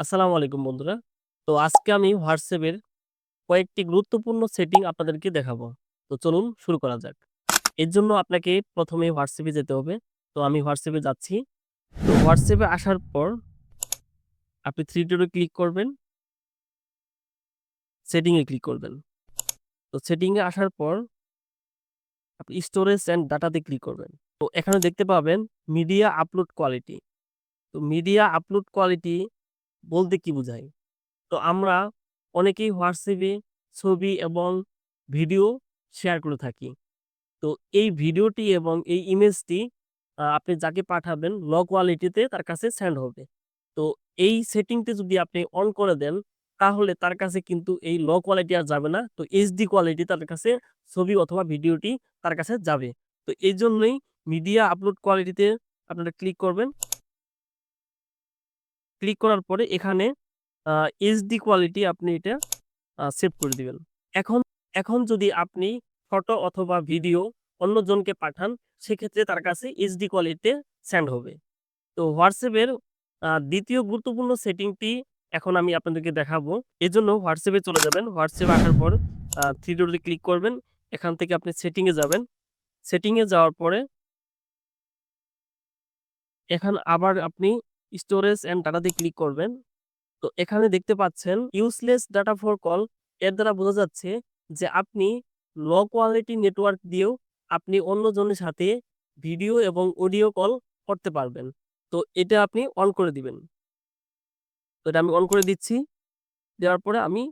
আসসালামু আলাইকুম বন্ধুরা। তো আজকে আমি হোয়াটসঅ্যাপের কয়েকটি গুরুত্বপূর্ণ সেটিং আপনাদেরকে দেখাবো। তো চলুন শুরু করা যাক। এর জন্য আপনাকে প্রথমে হোয়াটসঅ্যাপে যেতে হবে। তো আমি হোয়াটসঅ্যাপে যাচ্ছি। তো এ আসার পর আপনি থ্রি ডটে ক্লিক করবেন। সেটিং এ ক্লিক করবেন। তো সেটিং এ আসার পর আপনি স্টোরেজ অ্যান্ড ডাটাতে ক্লিক করবেন। তো এখানে দেখতে পাবেন মিডিয়া আপলোড কোয়ালিটি। তো মিডিয়া আপলোড কোয়ালিটি বলতে কি বোঝায়? তো আমরা অনেকেই হোয়াটসঅ্যাপে ছবি এবং ভিডিও শেয়ার করে থাকি। তো এই ভিডিওটি এবং এই ইমেজটি আপনি যাকে পাঠাবেন লো কোয়ালিটিতে তার কাছে সেন্ড হবে। তো এই সেটিংটি যদি আপনি অন করে দেন, তাহলে তার কাছে কিন্তু এই লো কোয়ালিটি আর যাবে না। তো এইচডি কোয়ালিটি তার কাছে ছবি অথবা ভিডিওটি তার কাছে যাবে। তো এই জন্যই মিডিয়া আপলোড কোয়ালিটিতে আপনারা ক্লিক করবেন। ক্লিক করার পরে এখানে এইচডি কোয়ালিটি আপনি এটা সেভ করে দিবেন। এখন এখন যদি আপনি ফটো অথবা ভিডিও অন্যজনকে পাঠান, সেক্ষেত্রে তার কাছে এইচডি কোয়ালিটিতে সেন্ড হবে। তো আ ২য় গুরুত্বপূর্ণ সেটিংটি এখন আমি আপনাদেরকে দেখাবো। এজন্য এ চলে যাবেন। এ আসার পর 3 ডটে ক্লিক করবেন। এখান থেকে আপনি সেটিং এ যাবেন। সেটিং এ যাওয়ার পরে, এখানে আবার আপনি স্টোরেজ অ্যান্ড ডাটাতে ক্লিক করবেন। তো এখানে দেখতে পাচ্ছেন ইউজলেস ডাটা ফর কল এর দ্বারা বোঝা যাচ্ছে যে আপনি লো কোয়ালিটি নেটওয়ার্ক দিয়েও আপনি অন্যজনের সাথে ভিডিও এবং অডিও কল করতে পারবেন। তো এটা আপনি অন করে দিবেন। তো এটা আমি অন করে দিচ্ছি। দেওয়ার পরে আমি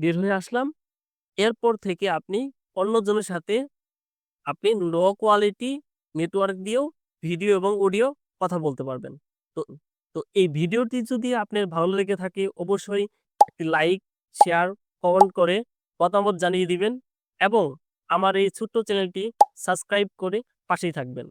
বের হয়ে আসলাম। এরপর থেকে আপনি অন্যজনের সাথে আপনি লো কোয়ালিটি নেটওয়ার্ক দিয়েও ভিডিও এবং অডিও কথা বলতে পারবেন। তো তো এই ভিডিওটি যদি আপনার ভালো লেগে থাকে অবশ্যই একটি লাইক, শেয়ার, কমেন্ট করে মতামত জানিয়ে দিবেন এবং আমার এই ছোট্ট চ্যানেলটি সাবস্ক্রাইব করে পাশেই থাকবেন।